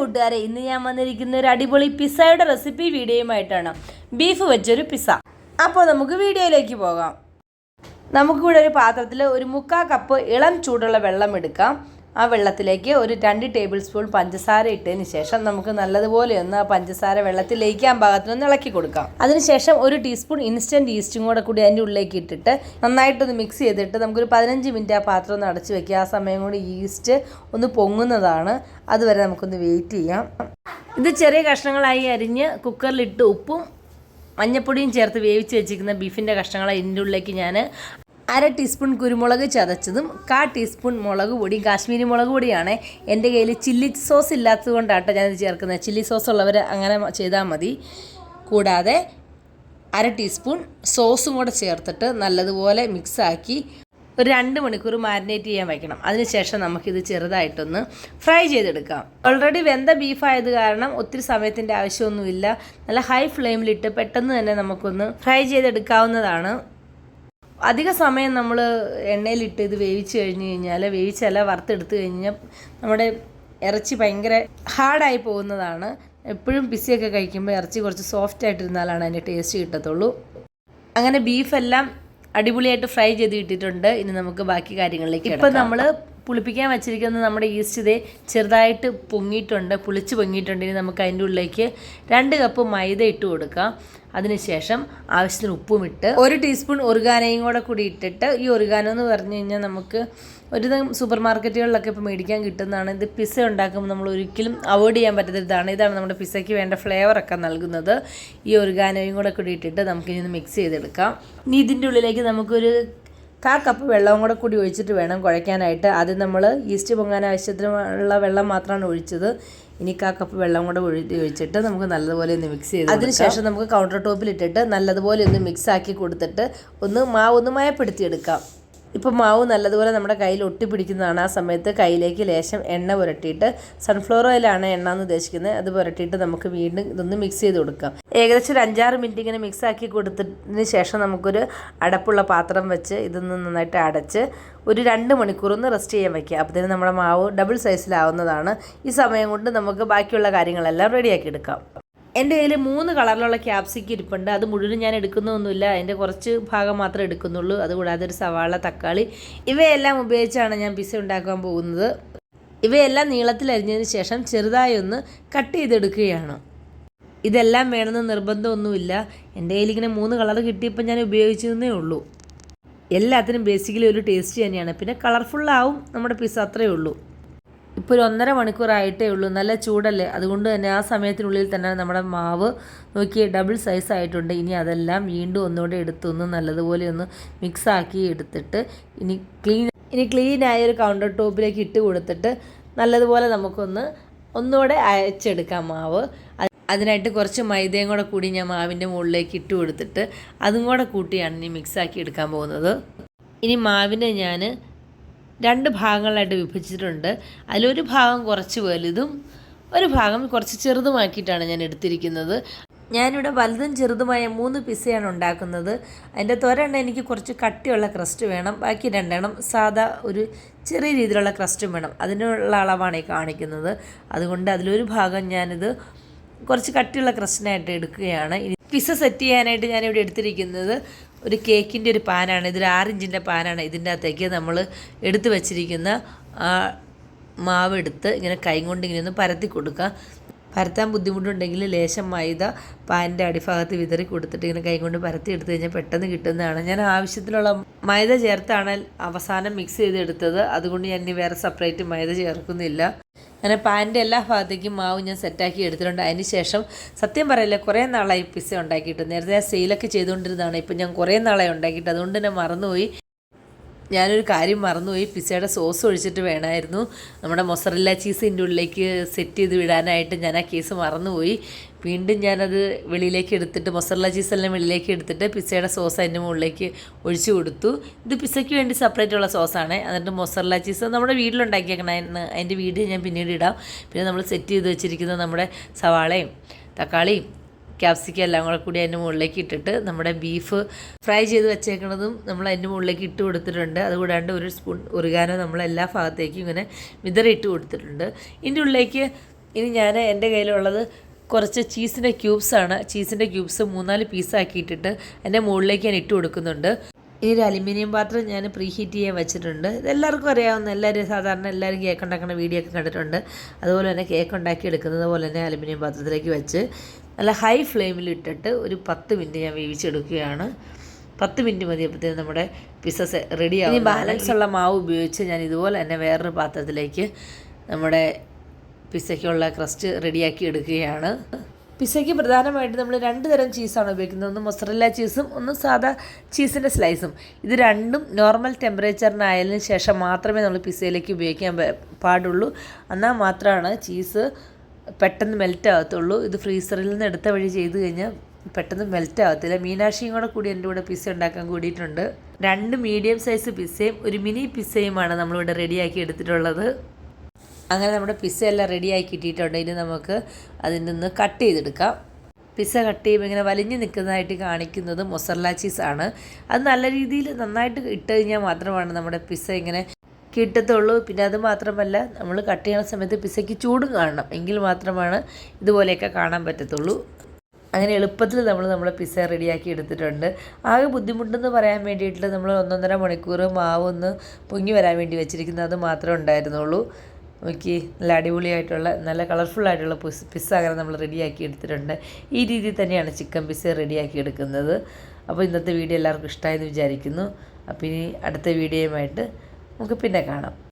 കൂട്ടുകാരെ ഇന്ന് ഞാൻ വന്നിരിക്കുന്ന ഒരു അടിപൊളി പിസ്സയുടെ റെസിപ്പി വീഡിയോയുമായിട്ടാണ്. ബീഫ് വെച്ചൊരു പിസ്സ. അപ്പോൾ നമുക്ക് വീഡിയോയിലേക്ക് പോകാം. നമുക്കിവിടെ ഒരു പാത്രത്തിൽ ഒരു മുക്കാൽ കപ്പ് ഇളം ചൂടുള്ള വെള്ളം എടുക്കാം. ആ വെള്ളത്തിലേക്ക് ഒരു രണ്ട് ടേബിൾ സ്പൂൺ പഞ്ചസാര ഇട്ടതിന് ശേഷം നമുക്ക് നല്ലതുപോലെ ഒന്ന് ആ പഞ്ചസാര വെള്ളത്തിൽ ലയിക്കാൻ പാകത്തിനൊന്ന് ഇളക്കി കൊടുക്കാം. അതിനുശേഷം ഒരു ടീസ്പൂൺ ഇൻസ്റ്റന്റ് ഈസ്റ്റും കൂടെ കൂടി അതിന്റെ ഉള്ളിലേക്ക് ഇട്ടിട്ട് നന്നായിട്ടൊന്ന് മിക്സ് ചെയ്തിട്ട് നമുക്കൊരു പതിനഞ്ച് മിനിറ്റ് ആ പാത്രം ഒന്ന് അടച്ച് വെക്കുക. ആ സമയം കൊണ്ട് ഈസ്റ്റ് ഒന്ന് പൊങ്ങുന്നതാണ്. അതുവരെ നമുക്കൊന്ന് വെയിറ്റ് ചെയ്യാം. ഇത് ചെറിയ കഷ്ണങ്ങളായി അരിഞ്ഞ് കുക്കറിലിട്ട് ഉപ്പും മഞ്ഞപ്പൊടിയും ചേർത്ത് വേവിച്ച് വെച്ചിരിക്കുന്ന ബീഫിന്റെ കഷ്ണങ്ങൾ ഇതിന്റെ ഉള്ളിലേക്ക് ഞാൻ അര ടീസ്പൂൺ കുരുമുളക് ചതച്ചതും കാ ടീസ്പൂൺ മുളക് പൊടി കാശ്മീരി മുളക് പൊടിയാണ്. എന്റെ കയ്യിൽ ചില്ലി സോസ് ഇല്ലാത്തത് കൊണ്ടാട്ടോ ഞാനിത് ചേർക്കുന്നത്. ചില്ലി സോസ് ഉള്ളവർ അങ്ങനെ ചെയ്താൽ മതി. കൂടാതെ അര ടീസ്പൂൺ സോസും കൂടെ ചേർത്തിട്ട് നല്ലതുപോലെ മിക്സാക്കി ഒരു രണ്ട് മണിക്കൂർ മാരിനേറ്റ് ചെയ്യാൻ വയ്ക്കണം അതിനുശേഷം നമുക്കിത് ചെറുതായിട്ടൊന്ന് ഫ്രൈ ചെയ്തെടുക്കാം. ഓൾറെഡി വെന്ത ബീഫ് ആയത് കാരണം ഒത്തിരി സമയത്തിന്റെ ആവശ്യമൊന്നുമില്ല. നല്ല ഹൈ ഫ്ലെയിമിലിട്ട് പെട്ടെന്ന് തന്നെ നമുക്കൊന്ന് ഫ്രൈ ചെയ്തെടുക്കാവുന്നതാണ്. അധിക സമയം നമ്മൾ എണ്ണയിലിട്ട് ഇത് വേവിച്ച് കഴിഞ്ഞ് കഴിഞ്ഞാൽ വേവിച്ചല്ല വറുത്തെടുത്ത് കഴിഞ്ഞാൽ നമ്മുടെ ഇറച്ചി ഭയങ്കര ഹാർഡായി പോകുന്നതാണ്. എപ്പോഴും പിസിയൊക്കെ കഴിക്കുമ്പോൾ ഇറച്ചി കുറച്ച് സോഫ്റ്റ് ആയിട്ടിരുന്നാലാണ് അതിന്റെ ടേസ്റ്റ് കിട്ടത്തുള്ളൂ. അങ്ങനെ ബീഫെല്ലാം അടിപൊളിയായിട്ട് ഫ്രൈ ചെയ്ത് കിട്ടിയിട്ടുണ്ട്. ഇനി നമുക്ക് ബാക്കി കാര്യങ്ങളിലേക്ക് ഇപ്പം നമ്മൾ പുളിപ്പിക്കാൻ വെച്ചിരിക്കുന്ന നമ്മുടെ ഈസ്റ്റ് ഇതേ ചെറുതായിട്ട് പൊങ്ങിയിട്ടുണ്ട് പുളിച്ച് പൊങ്ങിയിട്ടുണ്ട്. ഇനി നമുക്ക് അതിന്റെ ഉള്ളിലേക്ക് രണ്ട് കപ്പ് മൈദ ഇട്ട് കൊടുക്കാം. അതിനുശേഷം ആവശ്യത്തിന് ഉപ്പും ഇട്ട് ഒരു ടീസ്പൂൺ ഒറുഗാനയും കൂടെ കൂടി ഇട്ടിട്ട് ഈ ഒറിഗാനോ എന്ന് പറഞ്ഞു കഴിഞ്ഞാൽ നമുക്ക് ഒരുവിധം സൂപ്പർ മാർക്കറ്റുകളിലൊക്കെ ഇപ്പോൾ മേടിക്കാൻ കിട്ടുന്നതാണ്. ഇത് പിസ്സ ഉണ്ടാക്കുമ്പോൾ നമ്മൾ ഒരിക്കലും അവോയ്ഡ് ചെയ്യാൻ പറ്റാത്ത ഇതാണ്. ഇതാണ് നമ്മുടെ പിസ്സയ്ക്ക് വേണ്ട ഫ്ലേവറൊക്കെ നൽകുന്നത്. ഈ ഒറിഗാനോയും കൂടെ കൂടി ഇട്ടിട്ട് നമുക്കിനി ഒന്ന് മിക്സ് ചെയ്തെടുക്കാം. ഇനി ഇതിന്റെ ഉള്ളിലേക്ക് നമുക്കൊരു കാ കപ്പ് വെള്ളവും കൂടെ കൂടി ഒഴിച്ചിട്ട് വേണം കുഴയ്ക്കാനായിട്ട്. ആദ്യം നമ്മൾ ഈസ്റ്റ് പൊങ്ങാൻ ആവശ്യത്തിനുള്ള വെള്ളം മാത്രമാണ് ഒഴിച്ചത്. ഇനി കാ കപ്പ് വെള്ളം കൂടെ ഒഴിച്ചിട്ട് നമുക്ക് നല്ലതുപോലെ ഒന്ന് മിക്സ് ചെയ്ത് അതിനുശേഷം നമുക്ക് കൗണ്ടർ ടോപ്പിൽ ഇട്ടിട്ട് നല്ലതുപോലെ ഒന്ന് മിക്സ് ആക്കി കൊടുത്തിട്ട് ഒന്ന് മാവ് ഒന്ന് മയപ്പെടുത്തിയെടുക്കാം. ഇപ്പോൾ മാവ് നല്ലതുപോലെ നമ്മുടെ കയ്യിൽ ഒട്ടിപ്പിടിക്കുന്നതാണ്. ആ സമയത്ത് കയ്യിലേക്ക് ലേശം എണ്ണ പുരട്ടിയിട്ട് സൺഫ്ലവർ ഓയിലാണ് എണ്ണ എന്ന് ഉദ്ദേശിക്കുന്നത്. അത് പുരട്ടിയിട്ട് നമുക്ക് വീണ്ടും ഇതൊന്ന് മിക്സ് ചെയ്ത് കൊടുക്കാം. ഏകദേശം ഒരു അഞ്ചാറ് മിനിറ്റ് ഇങ്ങനെ മിക്സ് ആക്കി കൊടുത്തതിന് ശേഷം നമുക്കൊരു അടപ്പുള്ള പാത്രം വെച്ച് ഇതൊന്ന് നന്നായിട്ട് അടച്ച് ഒരു രണ്ട് മണിക്കൂർ ഒന്ന് റെസ്റ്റ് ചെയ്യാൻ വയ്ക്കുക അപ്പോഴത്തേനും നമ്മുടെ മാവ് ഡബിൾ സൈസിലാവുന്നതാണ് ഈ സമയം കൊണ്ട് നമുക്ക് ബാക്കിയുള്ള കാര്യങ്ങളെല്ലാം റെഡിയാക്കി എടുക്കാം. എന്റെ കയ്യിൽ മൂന്ന് കളറിലുള്ള ക്യാപ്സിക്ക് ഇരിപ്പുണ്ട്. അത് മുഴുവൻ ഞാൻ എടുക്കുന്നൊന്നുമില്ല. അതിന്റെ കുറച്ച് ഭാഗം മാത്രമേ എടുക്കുന്നുള്ളൂ. അതുകൂടാതെ ഒരു സവാള തക്കാളി ഇവയെല്ലാം ഉപയോഗിച്ചാണ് ഞാൻ പിസ ഉണ്ടാക്കാൻ പോകുന്നത്. ഇവയെല്ലാം നീളത്തിൽ അരിഞ്ഞതിന് ശേഷം ചെറുതായി ഒന്ന് കട്ട് ചെയ്തെടുക്കുകയാണ്. ഇതെല്ലാം വേണമെന്ന് നിർബന്ധമൊന്നുമില്ല. എന്റെ കയ്യിൽ ഇങ്ങനെ മൂന്ന് കളർ കിട്ടിയപ്പോൾ ഞാൻ ഉപയോഗിച്ചതേ ഉള്ളൂ. എല്ലാത്തിനും ബേസിക്കലി ഒരു ടേസ്റ്റ് തന്നെയാണ്. പിന്നെ കളർഫുള്ളാവും നമ്മുടെ പിസ അത്രയേ ഉള്ളൂ. ഇപ്പോൾ ഒരു ഒന്നര മണിക്കൂറായിട്ടേ ഉള്ളൂ. നല്ല ചൂടല്ലേ? അതുകൊണ്ട് തന്നെ ആ സമയത്തിനുള്ളിൽ തന്നെ നമ്മുടെ മാവ് നോക്കി ഡബിൾ സൈസ് ആയിട്ടുണ്ട്. ഇനി അതെല്ലാം വീണ്ടും ഒന്നുകൂടെ എടുത്തൊന്ന് നല്ലതുപോലെ ഒന്ന് മിക്സാക്കി എടുത്തിട്ട് ഇനി ക്ലീൻ ഇനി ക്ലീനായ ഒരു കൗണ്ടർ ടോപ്പിലേക്ക് ഇട്ട് കൊടുത്തിട്ട് നല്ലതുപോലെ നമുക്കൊന്ന് ഒന്നുകൂടെ അയച്ചെടുക്കാം മാവ്. അതിനായിട്ട് കുറച്ച് മൈദയും കൂടെ കൂടി ഞാൻ മാവിന്റെ മുകളിലേക്ക് ഇട്ട് കൊടുത്തിട്ട് അതും കൂടെ കൂട്ടിയാണ് ഇനി മിക്സാക്കി എടുക്കാൻ പോകുന്നത്. ഇനി മാവിനെ ഞാൻ രണ്ട് ഭാഗങ്ങളായിട്ട് വിഭജിച്ചിട്ടുണ്ട്. അതിലൊരു ഭാഗം കുറച്ച് വലുതും ഒരു ഭാഗം കുറച്ച് ചെറുതുമാക്കിയിട്ടാണ് ഞാൻ എടുത്തിരിക്കുന്നത്. ഞാനിവിടെ വലുതും ചെറുതുമായ മൂന്ന് പിസ്സയാണ് ഉണ്ടാക്കുന്നത്. അതിന്റെ തൊരെണ്ണം എനിക്ക് കുറച്ച് കട്ടിയുള്ള ക്രസ്റ്റ് വേണം. ബാക്കി രണ്ടെണ്ണം സാധാ ഒരു ചെറിയ രീതിയിലുള്ള ക്രസ്റ്റും വേണം. അതിനുള്ള അളവാണ് ഈ കാണിക്കുന്നത്. അതുകൊണ്ട് അതിലൊരു ഭാഗം ഞാനിത് കുറച്ച് കട്ടിയുള്ള ക്രസ്റ്റിനായിട്ട് എടുക്കുകയാണ്. പിസ സെറ്റ് ചെയ്യാനായിട്ട് ഞാനിവിടെ എടുത്തിരിക്കുന്നത്. ഒരു കേക്കിന്റെ ഒരു പാനാണ് ഇതൊരു ആറിഞ്ചിന്റെ പാനാണ്. ഇതിന്റെ അകത്തേക്ക് നമ്മൾ എടുത്തു വെച്ചിരിക്കുന്ന മാവ് എടുത്ത് ഇങ്ങനെ കൈ കൊണ്ട് ഇങ്ങനെ ഒന്ന് പരത്തി കൊടുക്കുക. പരത്താൻ ബുദ്ധിമുട്ടുണ്ടെങ്കിൽ ലേശം മൈദ പാനിന്റെ അടിഭാഗത്ത് വിതറി കൊടുത്തിട്ട് ഇങ്ങനെ കൈ കൊണ്ട് പരത്തി എടുത്തു കഴിഞ്ഞാൽ പെട്ടെന്ന് കിട്ടുന്നതാണ്. ഞാൻ ആവശ്യത്തിനുള്ള മൈദ ചേർത്താണ് അവസാനം മിക്സ് ചെയ്തെടുത്തത്. അതുകൊണ്ട് ഞാൻ ഇനി വേറെ സെപ്പറേറ്റ് മൈദ ചേർക്കുന്നില്ല. അങ്ങനെ പാന്റെ എല്ലാ ഭാഗത്തേക്കും മാവ് ഞാൻ സെറ്റാക്കി എടുത്തിട്ടുണ്ട്. അതിന് ശേഷം സത്യം പറയില്ല കുറേ നാളായി പിസ്സ ഉണ്ടാക്കിയിട്ട്. നേരത്തെ ആ സെയിലൊക്കെ ചെയ്തുകൊണ്ടിരുന്നതാണ്. ഇപ്പം ഞാൻ കുറേ നാളായി ഉണ്ടാക്കിയിട്ട്. അതുകൊണ്ട് തന്നെ മറന്നുപോയി. ഞാനൊരു കാര്യം മറന്നുപോയി. പിസ്സയുടെ സോസ് ഒഴിച്ചിട്ട് വേണമായിരുന്നു. നമ്മുടെ മൊസറല്ല ചീസിന്റെ ഉള്ളിലേക്ക് സെറ്റ് ചെയ്ത് വിടാനായിട്ട് ഞാൻ ആ കേസ് മറന്നുപോയി. വീണ്ടും ഞാനത് വെളിയിലേക്ക് എടുത്തിട്ട് മൊസറല ചീസെല്ലാം വെളിയിലേക്ക് എടുത്തിട്ട് പിസ്സയുടെ സോസ് അതിന്റെ മുകളിലേക്ക് ഒഴിച്ചു കൊടുത്തു. ഇത് പിസ്സയ്ക്ക് വേണ്ടി സെപ്പറേറ്റ് ഉള്ള സോസാണ് എന്നിട്ട് മൊസറല ചീസ് നമ്മുടെ വീട്ടിലുണ്ടാക്കിയേക്കണം അതിന്റെ വീഡിയോ ഞാൻ പിന്നീട് ഇടാം. പിന്നെ നമ്മൾ സെറ്റ് ചെയ്ത് വെച്ചിരിക്കുന്ന നമ്മുടെ സവാളയും തക്കാളിയും ക്യാപ്സിക്കം എല്ലാം കൂടെ കൂടി അതിന്റെ മുകളിലേക്ക് ഇട്ടിട്ട് നമ്മുടെ ബീഫ് ഫ്രൈ ചെയ്ത് വെച്ചേക്കുന്നതും നമ്മൾ അതിന്റെ മുകളിലേക്ക് ഇട്ട് കൊടുത്തിട്ടുണ്ട്. അതുകൂടാണ്ട് ഒരു സ്പൂൺ ഉറുകാനോ നമ്മൾ എല്ലാ ഭാഗത്തേക്കും ഇങ്ങനെ വിതറി ഇട്ട് കൊടുത്തിട്ടുണ്ട്. ഇതിന്റെ ഉള്ളിലേക്ക് ഇനി ഞാൻ എന്റെ കയ്യിലുള്ളത് കുറച്ച് ചീസിന്റെ ക്യൂബ്സാണ്. ചീസിന്റെ ക്യൂബ്സ് മൂന്നാൽ പീസാക്കിയിട്ടിട്ട് എന്റെ മുകളിലേക്ക് ഞാൻ ഇട്ട് കൊടുക്കുന്നുണ്ട്. ഈ ഒരു അലുമിനിയം പാത്രം ഞാൻ പ്രീ ഹീറ്റ് ചെയ്യാൻ വെച്ചിട്ടുണ്ട്. ഇതെല്ലാവർക്കും അറിയാവുന്ന എല്ലാവരും സാധാരണ എല്ലാവരും കേക്ക് ഉണ്ടാക്കുന്ന വീഡിയോ ഒക്കെ കണ്ടിട്ടുണ്ട്. അതുപോലെ തന്നെ കേക്ക് ഉണ്ടാക്കി എടുക്കുന്നത് പോലെ തന്നെ അലുമിനിയം പാത്രത്തിലേക്ക് വെച്ച് നല്ല ഹൈ ഫ്ലെയിമിൽ ഇട്ടിട്ട് ഒരു പത്ത് മിനിറ്റ് ഞാൻ വേവിച്ചെടുക്കുകയാണ്. പത്ത് മിനിറ്റ് മതിയപ്പോഴത്തേനും നമ്മുടെ പിസസ് റെഡിയാവും ബാലൻസ് ഉള്ള മാവ് ഉപയോഗിച്ച് ഞാൻ ഇതുപോലെ തന്നെ വേറൊരു പാത്രത്തിലേക്ക് നമ്മുടെ പിസയ്ക്കുള്ള ക്രസ്റ്റ് റെഡിയാക്കി എടുക്കുകയാണ്. പിസയ്ക്ക് പ്രധാനമായിട്ട് നമ്മൾ രണ്ട് തരം ചീസാണ് ഉപയോഗിക്കുന്നത്. ഒന്ന് മൊസറല്ല ചീസും ഒന്ന് സാധാ ചീസിന്റെ സ്ലൈസും ഇത് രണ്ടും നോർമൽ ടെമ്പറേച്ചറിനായതിനു ശേഷം മാത്രമേ നമ്മൾ പിസയിലേക്ക് ഉപയോഗിക്കാൻ പാടുള്ളൂ. എന്നാൽ മാത്രമാണ് ചീസ് പെട്ടെന്ന് മെൽറ്റ് ആകത്തുള്ളൂ. ഇത് ഫ്രീസറിൽ നിന്ന് എടുത്ത വഴി ചെയ്ത് കഴിഞ്ഞാൽ പെട്ടെന്ന് മെൽറ്റ് ആകത്തില്ല. മീനാക്ഷിയും കൂടെ കൂടി എന്റെ കൂടെ പിസ്സ ഉണ്ടാക്കാൻ കൂടിയിട്ടുണ്ട്. രണ്ട് മീഡിയം സൈസ് പിസ്സയും ഒരു മിനി പിസ്സയുമാണ് നമ്മളിവിടെ റെഡിയാക്കി എടുത്തിട്ടുള്ളത്. അങ്ങനെ നമ്മുടെ പിസ്സ എല്ലാം റെഡിയാക്കി കിട്ടിയിട്ടുണ്ട്. ഇനി നമുക്ക് അതിൽ നിന്ന് കട്ട് ചെയ്തെടുക്കാം. പിസ്സ കട്ട് ചെയ്യുമ്പോൾ ഇങ്ങനെ വലിഞ്ഞു നിൽക്കുന്നതായിട്ട് കാണിക്കുന്നത് മൊസറല ആണ്. അത് നല്ല രീതിയിൽ നന്നായിട്ട് ഇട്ട് കഴിഞ്ഞാൽ മാത്രമാണ് നമ്മുടെ പിസ്സ ഇങ്ങനെ കിട്ടത്തുള്ളൂ. പിന്നെ അത് മാത്രമല്ല നമ്മൾ കട്ട് ചെയ്യുന്ന സമയത്ത് പിസ്സയ്ക്ക് ചൂടും കാണണം. എങ്കിൽ മാത്രമാണ് ഇതുപോലെയൊക്കെ കാണാൻ പറ്റത്തുള്ളൂ. അങ്ങനെ എളുപ്പത്തിൽ നമ്മൾ നമ്മളെ പിസ്സ റെഡിയാക്കി എടുത്തിട്ടുണ്ട്. ആകെ ബുദ്ധിമുട്ടെന്ന് പറയാൻ വേണ്ടിയിട്ട് നമ്മൾ ഒന്നൊന്നര മണിക്കൂർ മാവ് ഒന്ന് പൊങ്ങി വരാൻ വേണ്ടി വെച്ചിരിക്കുന്നത് അത് മാത്രമേ ഉണ്ടായിരുന്നുള്ളൂ. നോക്കി നല്ല അടിപൊളിയായിട്ടുള്ള നല്ല കളർഫുൾ ആയിട്ടുള്ള പിസ് പിസ്സ അങ്ങനെ നമ്മൾ റെഡിയാക്കി എടുത്തിട്ടുണ്ട്. ഈ രീതിയിൽ തന്നെയാണ് ചിക്കൻ പിസ്സ റെഡിയാക്കി എടുക്കുന്നത്. അപ്പോൾ ഇന്നത്തെ വീഡിയോ എല്ലാവർക്കും ഇഷ്ടമായെന്ന് വിചാരിക്കുന്നു. അപ്പോൾ ഇനി അടുത്ത വീഡിയോയുമായിട്ട് നമുക്ക് പിന്നെ കാണാം.